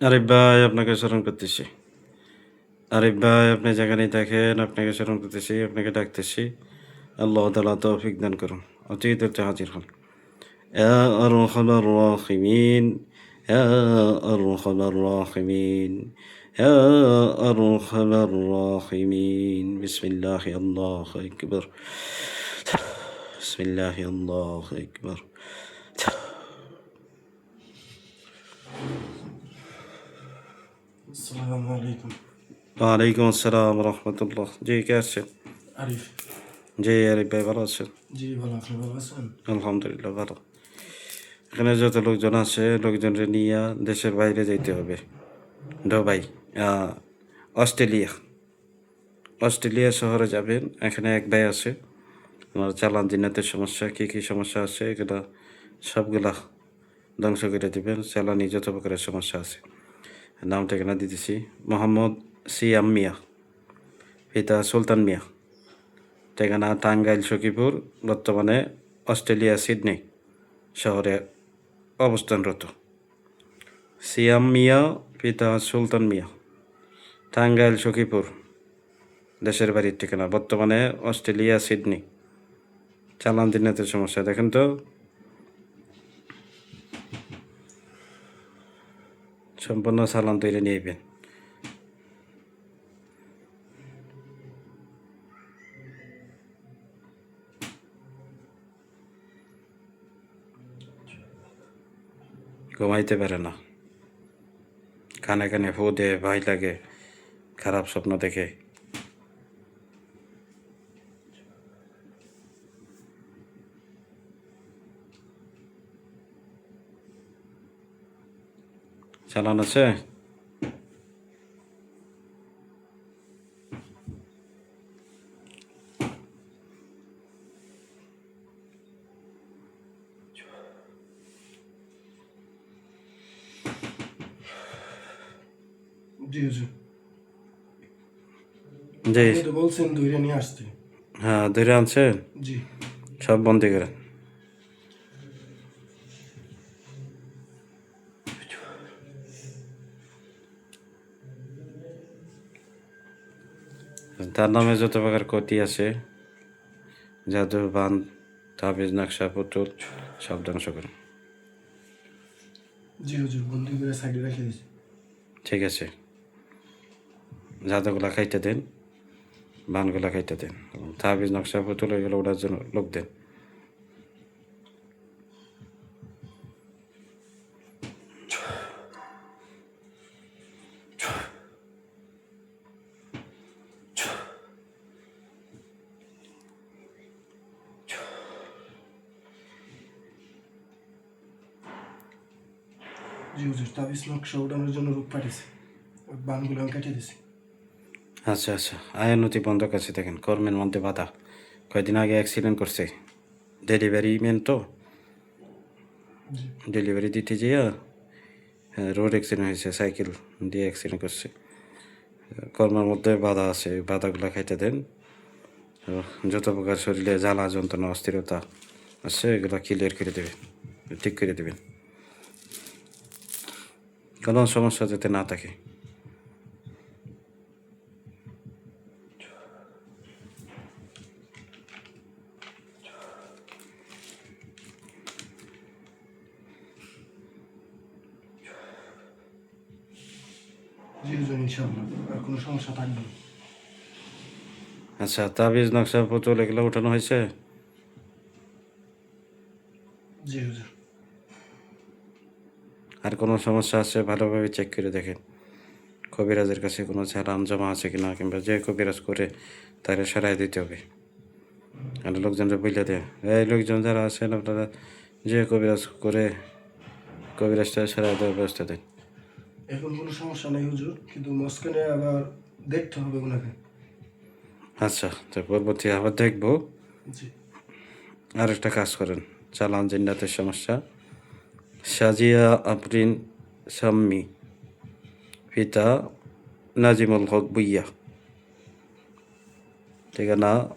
আরিফ ভাই আপনাকে স্মরণ করতেছি আরিফ ভাই আপনি যেখানেই দেখেন আপনাকে স্মরণ করতেছি আপনাকে ডাকতেছি আল্লাহ তালা তৌফিক দান করুন অতীত হচ্ছে হাজির হন يا أرحم الراحمين يا أرحم الراحمين يا أرحم الراحمين بسم الله الله أكبر بسم الله الله أكبر আসসালামু আলাইকুম ওয়ালাইকুম আসসালাম রহমতুল্লাহ জি কে আছেন? আরিফ। জি আরিফ ভাই ভালো আছেন? জি ভালো আপনি ভালো আছেন? আলহামদুলিল্লাহ ভালো। এখানে যত লোকজন আছে লোকজনকে নিয়ে দেশের বাইরে যাইতে হবে। Dubai Australia. অস্ট্রেলিয়া শহরে যাবেন এখানে এক ভাই আছে। আমার চালান দিনাতের সমস্যা কী কী সমস্যা আছে এগুলা সবগুলা ধ্বংস করে দেবেন। চালানি যত প্রকারের সমস্যা আছে। নামটা এখানে দিতেছি। মোহাম্মদ সিয়াম মিয়া, পিতা সুলতান মিয়া। ঠিকানা টাঙ্গাইল, সখীপুর, বর্তমানে অস্ট্রেলিয়া, সিডনি শহরে অবস্থানরত। সিয়াম মিয়া, পিতা সুলতান মিয়া। টাঙ্গাইল, সখীপুর, দেশের বাড়ির ঠিকানা। বর্তমানে অস্ট্রেলিয়া, সিডনি। চালান দিনাতের সমস্যা। দেখেন তো সম্পূর্ণ চালান তৈরি নিয়েবেন ঘুমাইতে পারে না কানে কানে ফু দে ভয় লাগে খারাপ স্বপ্ন দেখে চালান আছে? জি বলছেন দইরা নিয়ে আসতে হ্যাঁ ধরে আনছেন জি। সব বন্দি করেন তার নামে যত প্রকার কটি আছে জাদু বান তাবিজ নকশা পুতুল সব ধ্বংস করেন জি হুজুর বন্দি করে সাইডে রেখে দিয়েছি ঠিক আছে। জাদুগুলা খাইতে দেন বানগুলা খাইতে দেন তাবিজ নকশা পুতুল ওইগুলো ওটার জন্য লোক দেন। তাবিজ নকশা উঠানোর জন্য রূপ পাঠিয়েছি। ওই বানগুলো আমি কেটে দিছি। আচ্ছা আচ্ছা। আয়ের নথি বন্ধ আছে দেখেন। কর্মের মধ্যে বাধা। কয়েকদিন আগে অ্যাক্সিডেন্ট করছে। ডেলিভারি মেন তো? ডেলিভারি দিতে যেয়ে রোড অ্যাক্সিডেন্ট হয়েছে সাইকেল দিয়ে অ্যাক্সিডেন্ট করছে। কর্মের মধ্যে বাধা আছে বাধাগুলো খাইতে দেন। যত প্রকার শরীরে জ্বালা যন্ত্রণা অস্থিরতা আছে এগুলো ক্লিয়ার করে দেবেন ঠিক করে দেবেন। কোনো সমস্যা যাতে না থাকে। আচ্ছা তাবিজ নকশা পুতুল এগুলো উঠানো হয়েছে? জি হুজুর। আর কোনো সমস্যা আছে ভালোভাবে চেক করে দেখেন। কবিরাজের কাছে কোনো চালান জমা আছে কি না কিংবা যে কবিরাজ করে তারা সারাই দিতে হবে। আর লোকজনরা বইলে দেয় এই লোকজন যারা আছেন আপনারা যে কবিরাজ করে কবিরাজটা সারাই দেওয়ার ব্যবস্থা দেন। এখন কোনো সমস্যা নেই হুজুর কিন্তু আবার দেখতে হবে ওনাকে। আচ্ছা তো পরবর্তী আবার দেখব। জি। আর একটা কাজ করেন চালান জিন্নাতের সমস্যা। সাজিয়া আফরিন সাম্মি, পিতা নাজিমুল হক বুইয়া। ঠিকানা?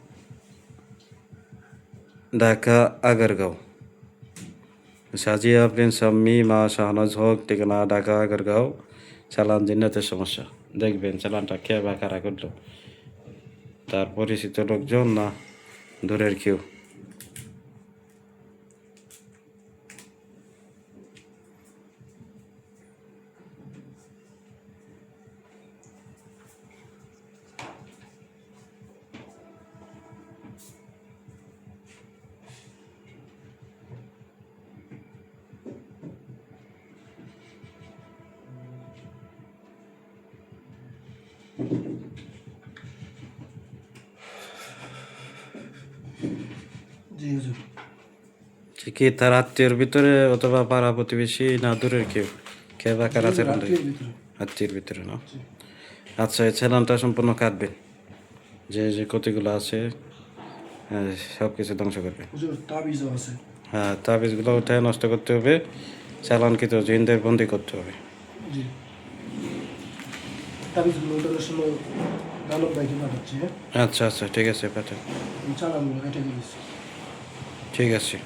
ঢাকা, আগারগাঁও। সাজিয়া প্রিন্স আম্মি মা শাহনাজ হক, ঠিকানা? ঢাকা, আগারগাঁও। চালান জিন্নাতের সমস্যা। দেখবেন চালানটা কে বা কারা করল। তার পরিচিত লোকজন না দূরের কেউ। কি তার আত্মীয়র ভিতরে অথবা পাড়া প্রতিবেশী না দূরের কেউ। কে বা কারা ভিতরে। আত্মীয়ের ভিতরে না? আচ্ছা এই চালানটা সম্পূর্ণ কাটবেন যে যে ক্ষতিগুলো আছে সব কিছু ধ্বংস করবে। হ্যাঁ তাবিজগুলো উঠায় নষ্ট করতে হবে। চালানকৃত জিনদের বন্দি করতে হবে। হ্যাঁ? আচ্ছা আচ্ছা ঠিক আছে পাঠান। ঠিক আছে।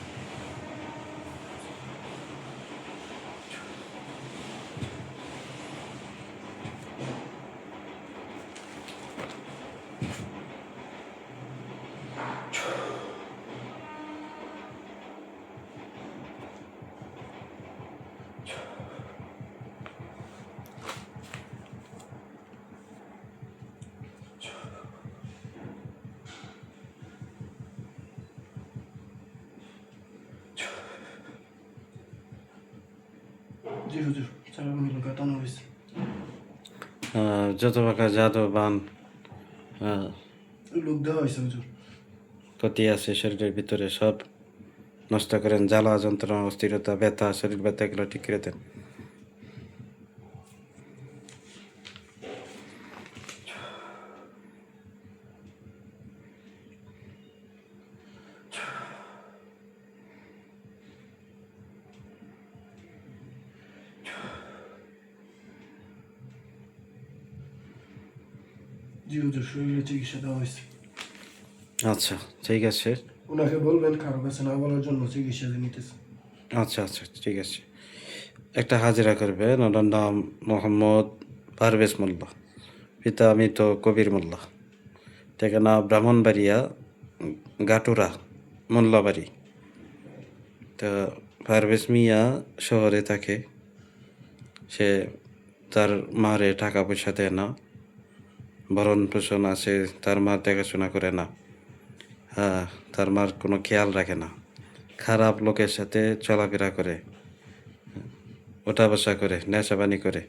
যত পাকা জাদু বান লোক দেওয়া হয়েছে হুজুর ক্ষতি আছে শরীরের ভিতরে সব নষ্ট করেন জ্বালা যন্ত্রণা অস্থিরতা ব্যথা শরীর ব্যথা এগুলো ঠিক করে দেন জি হুজুর শরীরে চিকিৎসা দেওয়া হয়েছে। আচ্ছা ঠিক আছে। ওনাকে বলবেন কারও কাছে না বলার জন্য চিকিৎসা নিতেছে। আচ্ছা আচ্ছা ঠিক আছে। একটা হাজিরা করবেন ওনার নাম মোহাম্মদ পারভেজ মোল্লা পিতা মৃত কবির মোল্লা। ঠিকানা ব্রাহ্মণবাড়িয়া গাটুরা মোল্লাবাড়ি। তো পারভেজ মিয়া শহরে থাকে। সে তার মারে টাকা পয়সা দেয় না। ভরণ পোষণ আছে, তার মা দেখাশোনা করে না। হ্যাঁ তার মার কোনো খেয়াল রাখে না। খারাপ লোকের সাথে চলাফেরা করে, ওঠা বসা করে নেশাবানি করে।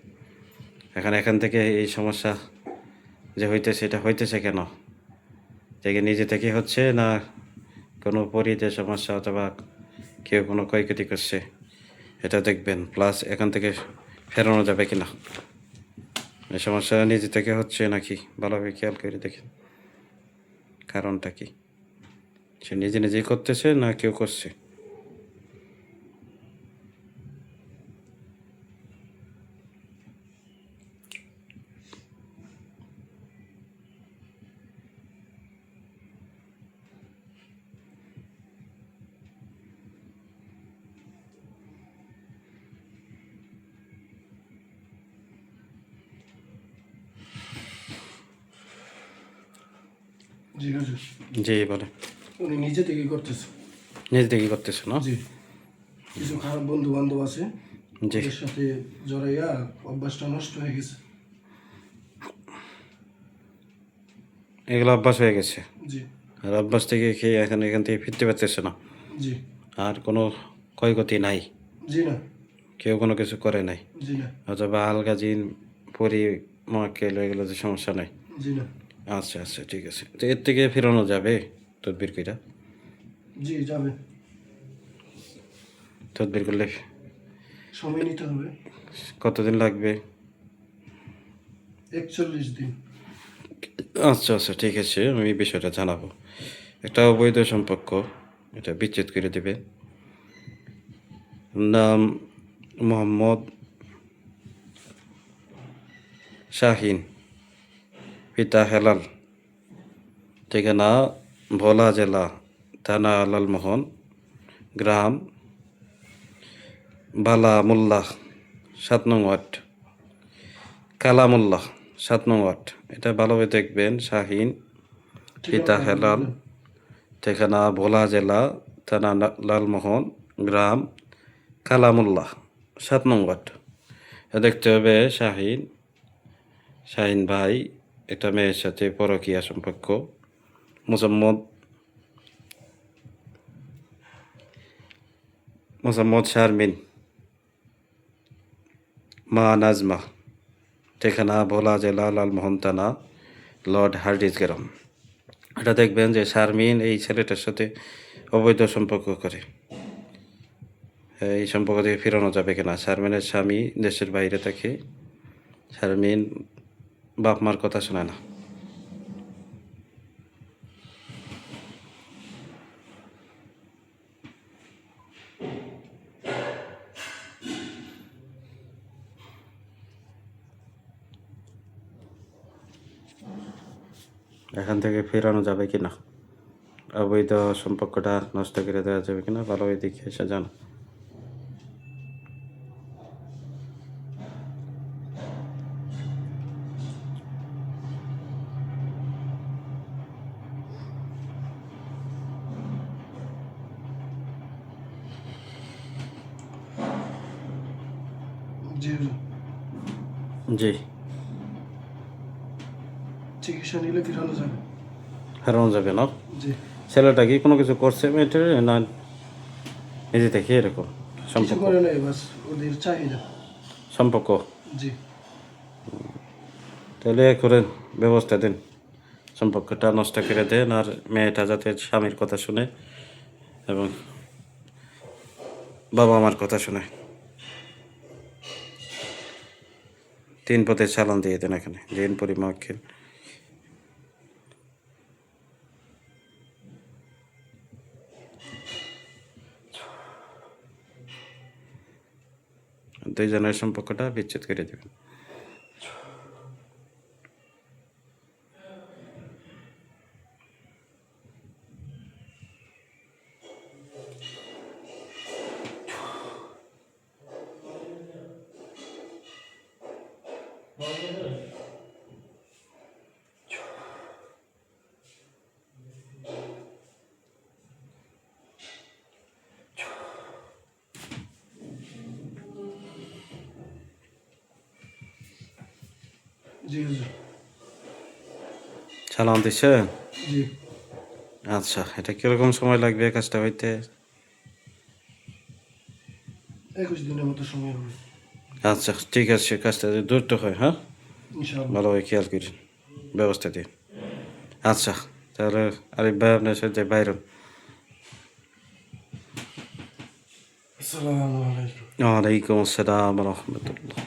এখন এখান থেকে এই সমস্যা যে হইতেছে এটা হইতেছে কেন? থেকে নিজে থেকে হচ্ছে না কোনো পরিতে সমস্যা অথবা কেউ কোনো ক্ষয়ক্ষতি করছে? এটা দেখবেন প্লাস এখান থেকে ফেরানো যাবে কি না সমস্যা নিজে থেকে হচ্ছে নাকি? ভালোভাবে খেয়াল করে দেখেন। কারণটা কি? সে নিজে নিজেই করতেছে না কেউ করছে? জি হুজুর জি বলে উনি নিজে থেকেই করতেছে। নিজে থেকে করতেছে না? জি। কিছু খারাপ বন্ধু বান্ধব আছে। জি। সাথে জড়াইয়া অভ্যাসটা নষ্ট হয়ে গেছে। এগুলো অভ্যাস হয়ে গেছে? জি। আর অভ্যাস থেকে খেয়ে এখন এখান থেকে ফিরতে পারতেছে না? জি। আর কোনো ক্ষয়ক্ষতি নাই? জি না। কেউ কোনো কিছু করে নাই? জি না। অথবা আলগা জিন পরি মাকেল এগুলোতে সমস্যা নাই? জি না। আচ্ছা আচ্ছা ঠিক আছে। তো এর থেকে ফেরানো যাবে তদবির কইরা? জি যাবে। তদবির করলে সময় নিতে হবে। কতদিন লাগবে? একচল্লিশ দিন। আচ্ছা আচ্ছা ঠিক আছে আমি এই বিষয়টা জানাব। একটা অবৈধ সম্পর্ক এটা বিচ্ছেদ করে দেবে। নাম মোহাম্মদ শাহিন। পিতা হেলাল। ঠিকানা ভোলা জেলা, থানা লালমোহন, গ্রাম বালা মোল্লা সাত নং ওয়ার্ড। কালামুল্লাহ, সাত নং ওয়ার্ড। এটা ভালোভাবে দেখবেন, শাহিন, পিতা হেলাল। ঠিকানা ভোলা জেলা, থানা লালমোহন, গ্রাম কালামুল্লাহ, সাত নং ওয়ার্ড। দেখতে হবে শাহিন শাহিন ভাই একটা মেয়ের সাথে পরকীয়া সম্পর্ক। মোসাম্মদ মোসাম্মদ শারমিন। মা নাজমা। ঠিকানা ভোলা জেলা লালমোহন থানা লর্ড হার্ডিস গ্রাম এটা দেখবেন যে শারমিন এই ছেলেটার সাথে অবৈধ সম্পর্ক করে। এই সম্পর্ক থেকে ফেরানো যাবে কিনা? শারমিনের স্বামী দেশের বাইরে থাকে। শারমিন বাপ মার কথা শোনে না। এখান থেকে ফেরানো যাবে কি না অবৈধ সম্পর্কটা নষ্ট করে দেওয়া যাবে কিনা? ভালোভাবে দেখে এসে জানো? জি। চিকিৎসা নিলে ফিরানো যাবে? ফেরানো যাবে না? জি। ছেলেটা কি কোনো কিছু করছে মেয়েটার? না নিজে থেকে এরকম সম্পর্ক। করে নাই বাস ওদের চাহিদা। সম্পর্ক? জি। তাহলে করে ব্যবস্থা দেন। সম্পর্কটা নষ্ট করে দেন আর মেয়েটা যাতে স্বামীর কথা শুনে এবং বাবা মার কথা শুনে। তিন পথে চালান দিয়ে দেন এখানে জেন পরিমাক্ষের দুইজনের সম্পর্কটা বিচ্ছেদ করে দেবেন। চালান জি। আচ্ছা এটা কীরকম সময় লাগবে কাজটা হইতে? একুশ দিনের মতো সময় হবে। আচ্ছা ঠিক আছে কাজটা যদি দ্রুত হয় হ্যাঁ? ভালোভাবে খেয়াল করেন ব্যবস্থা দিন আচ্ছা তাহলে আরিফ ভাই আপনার সাথে বাইরন। ওয়ালাইকুম আসসালাম রহমতুল্লাহ।